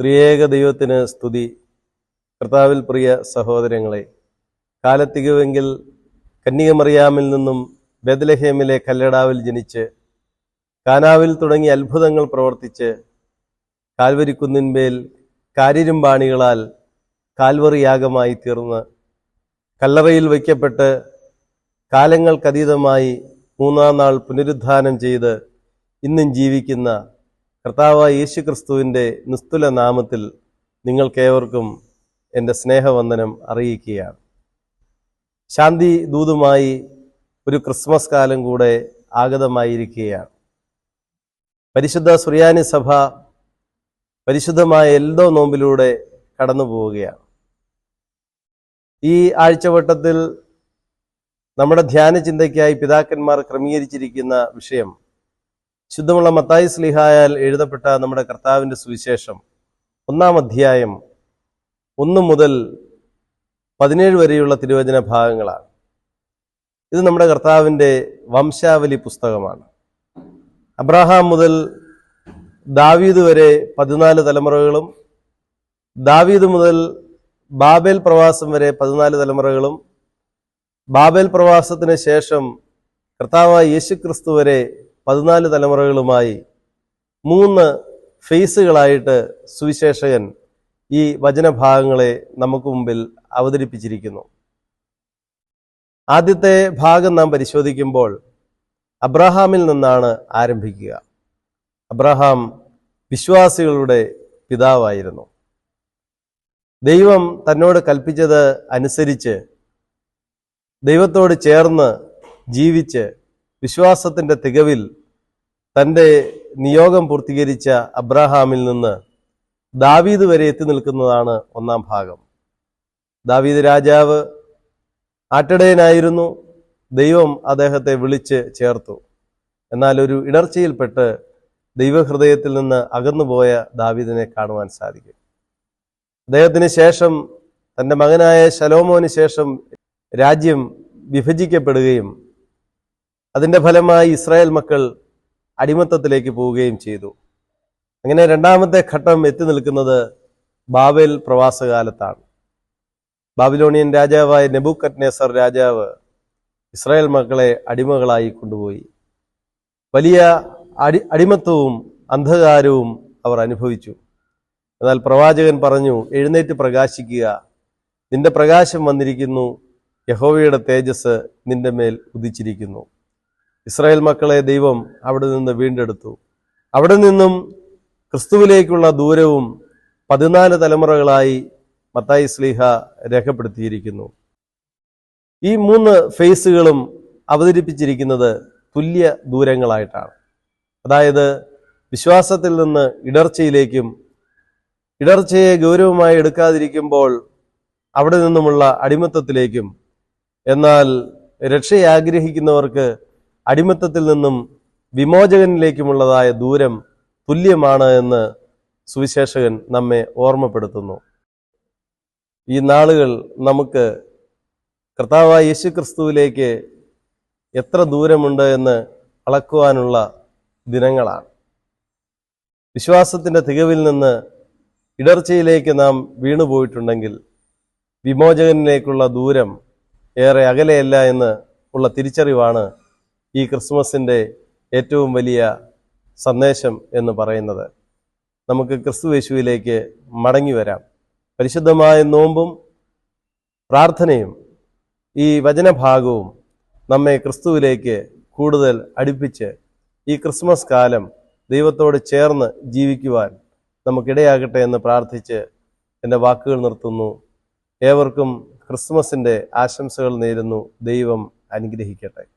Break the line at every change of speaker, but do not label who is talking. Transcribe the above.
ത്രിയേക ദൈവത്തിന് സ്തുതി. കർത്താവിൽ പ്രിയ സഹോദരങ്ങളെ കാലത്തികവെങ്കിൽ കന്യകമറിയാമിൽ നിന്നും ബദലഹേമിലെ കല്ലടാവിൽ ജനിച്ച് കാനാവിൽ തുടങ്ങി അത്ഭുതങ്ങൾ പ്രവർത്തിച്ച് കാൽവരിക്കുന്നിന്മേൽ കാരിരുമ്പാണികളാൽ കാൽവറിയാഗമായി തീർന്ന് കല്ലറയിൽ വയ്ക്കപ്പെട്ട് കാലങ്ങൾക്കതീതമായി മൂന്നാം നാൾ പുനരുദ്ധാനം ചെയ്ത് ഇന്നും ജീവിക്കുന്ന കർത്താവായ യേശു ക്രിസ്തുവിന്റെ നിസ്തുല നാമത്തിൽ നിങ്ങൾക്കേവർക്കും എന്റെ സ്നേഹവന്ദനം അറിയിക്കുകയാണ്. ശാന്തി ദൂതുമായി ഒരു ക്രിസ്മസ് കാലം കൂടെ ആഗതമായിരിക്കുകയാണ്. പരിശുദ്ധ സുറിയാനി സഭ പരിശുദ്ധമായ എൽദോ നോമ്പിലൂടെ കടന്നു പോവുകയാണ്. ഈ ആഴ്ചവട്ടത്തിൽ നമ്മുടെ ധ്യാന ചിന്തയ്ക്കായി പിതാക്കന്മാർ ക്രമീകരിച്ചിരിക്കുന്ന വിഷയം ശുദ്ധമുള്ള മത്തായി സ്ലിഹായാൽ എഴുതപ്പെട്ട നമ്മുടെ കർത്താവിന്റെ സുവിശേഷം ഒന്നാം അധ്യായം ഒന്ന് മുതൽ പതിനേഴ് വരെയുള്ള തിരുവചന ഭാഗങ്ങളാണ്. ഇത് നമ്മുടെ കർത്താവിന്റെ വംശാവലി പുസ്തകമാണ്. അബ്രഹാം മുതൽ ദാവീദ് വരെ പതിനാല് തലമുറകളും ദാവീദ് മുതൽ ബാബേൽ പ്രവാസം വരെ പതിനാല് തലമുറകളും ബാബേൽ പ്രവാസത്തിന് ശേഷം കർത്താവായ യേശുക്രിസ്തു വരെ പതിനാല് തലമുറകളുമായി മൂന്ന് ഫേസുകളായിട്ട് സുവിശേഷകൻ ഈ വചനഭാഗങ്ങളെ നമുക്ക് മുമ്പിൽ അവതരിപ്പിച്ചിരിക്കുന്നു. ആദ്യത്തെ ഭാഗം നാം പരിശോധിക്കുമ്പോൾ അബ്രഹാമിൽ നിന്നാണ് ആരംഭിക്കുക. അബ്രഹാം വിശ്വാസികളുടെ പിതാവായിരുന്നു. ദൈവം തന്നോട് കൽപ്പിച്ചത് അനുസരിച്ച് ദൈവത്തോട് ചേർന്ന് ജീവിച്ച് വിശ്വാസത്തിന്റെ തികവിൽ തന്റെ നിയോഗം പൂർത്തീകരിച്ച അബ്രഹാമിൽ നിന്ന് ദാവീദ് വരെ എത്തി നിൽക്കുന്നതാണ് ഒന്നാം ഭാഗം. ദാവീദ് രാജാവ് ആട്ടിടയനായിരുന്നു. ദൈവം അദ്ദേഹത്തെ വിളിച്ച് ചേർത്തു. എന്നാൽ ഒരു ഇടർച്ചയിൽപ്പെട്ട് ദൈവഹൃദയത്തിൽ നിന്ന് അകന്നുപോയ ദാവീദിനെ കാണുവാൻ സാധിക്കും. അദ്ദേഹത്തിന് ശേഷം തന്റെ മകനായ ശലോമോന് ശേഷം രാജ്യം വിഭജിക്കപ്പെടുകയും അതിന്റെ ഫലമായി ഇസ്രായേൽ മക്കൾ അടിമത്തത്തിലേക്ക് പോവുകയും ചെയ്തു. അങ്ങനെ രണ്ടാമത്തെ ഘട്ടം എത്തി നിൽക്കുന്നത് ബാബേൽ പ്രവാസകാലത്താണ്. ബാബിലോണിയൻ രാജാവായ നെബുക്കറ്റ്നേസർ രാജാവ് ഇസ്രായേൽ മക്കളെ അടിമകളായി കൊണ്ടുപോയി. വലിയ അടി അടിമത്വവും അന്ധകാരവും അവർ അനുഭവിച്ചു. എന്നാൽ പ്രവാചകൻ പറഞ്ഞു എഴുന്നേറ്റ് പ്രകാശിക്കുക. നിന്റെ പ്രകാശം വന്നിരിക്കുന്നു. യഹോവയുടെ തേജസ് നിന്റെ മേൽ ഉദിച്ചിരിക്കുന്നു. ഇസ്രായേൽ മക്കളെ ദൈവം അവിടെ നിന്ന് വീണ്ടെടുത്തു. അവിടെ നിന്നും ക്രിസ്തുവിലേക്കുള്ള ദൂരവും പതിനാല് തലമുറകളായി മത്തായി സ്ലീഹ രേഖപ്പെടുത്തിയിരിക്കുന്നു. ഈ മൂന്ന് ഫേസുകളും അവതരിപ്പിച്ചിരിക്കുന്നത് തുല്യ ദൂരങ്ങളായിട്ടാണ്. അതായത് വിശ്വാസത്തിൽ നിന്ന് ഇടർച്ചയിലേക്കും ഇടർച്ചയെ ഗൗരവമായി എടുക്കാതിരിക്കുമ്പോൾ അവിടെ നിന്നുമുള്ള അടിമത്തത്തിലേക്കും എന്നാൽ രക്ഷയെ ആഗ്രഹിക്കുന്നവർക്ക് അടിമത്തത്തിൽ നിന്നും വിമോചകനിലേക്കുമുള്ളതായ ദൂരം തുല്യമാണ് എന്ന് സുവിശേഷകൻ നമ്മെ ഓർമ്മപ്പെടുത്തുന്നു. ഈ നാളുകൾ നമുക്ക് കർത്താവായ യേശു ക്രിസ്തുവിലേക്ക് എത്ര ദൂരമുണ്ട് എന്ന് അളക്കുവാനുള്ള ദിനങ്ങളാണ്. വിശ്വാസത്തിന്റെ തികവിൽ നിന്ന് ഇടർച്ചയിലേക്ക് നാം വീണുപോയിട്ടുണ്ടെങ്കിൽ വിമോചകനിലേക്കുള്ള ദൂരം ഏറെ അകലെയല്ല എന്ന് ഉള്ള തിരിച്ചറിവാണ് ഈ ക്രിസ്മസിന്റെ ഏറ്റവും വലിയ സന്ദേശം എന്ന് പറയുന്നത്. നമുക്ക് ക്രിസ്തു യേശുവിലേക്ക് മടങ്ങി വരാം. പരിശുദ്ധമായ നോമ്പും പ്രാർത്ഥനയും ഈ വചനഭാഗവും നമ്മെ ക്രിസ്തുവിലേക്ക് കൂടുതൽ അടുപ്പിച്ച് ഈ ക്രിസ്മസ് കാലം ദൈവത്തോട് ചേർന്ന് ജീവിക്കുവാൻ നമുക്കിടയാകട്ടെ എന്ന് പ്രാർത്ഥിച്ച് എന്റെ വാക്കുകൾ നിർത്തുന്നു. ഏവർക്കും ക്രിസ്മസിന്റെ ആശംസകൾ നേരുന്നു. ദൈവം അനുഗ്രഹിക്കട്ടെ.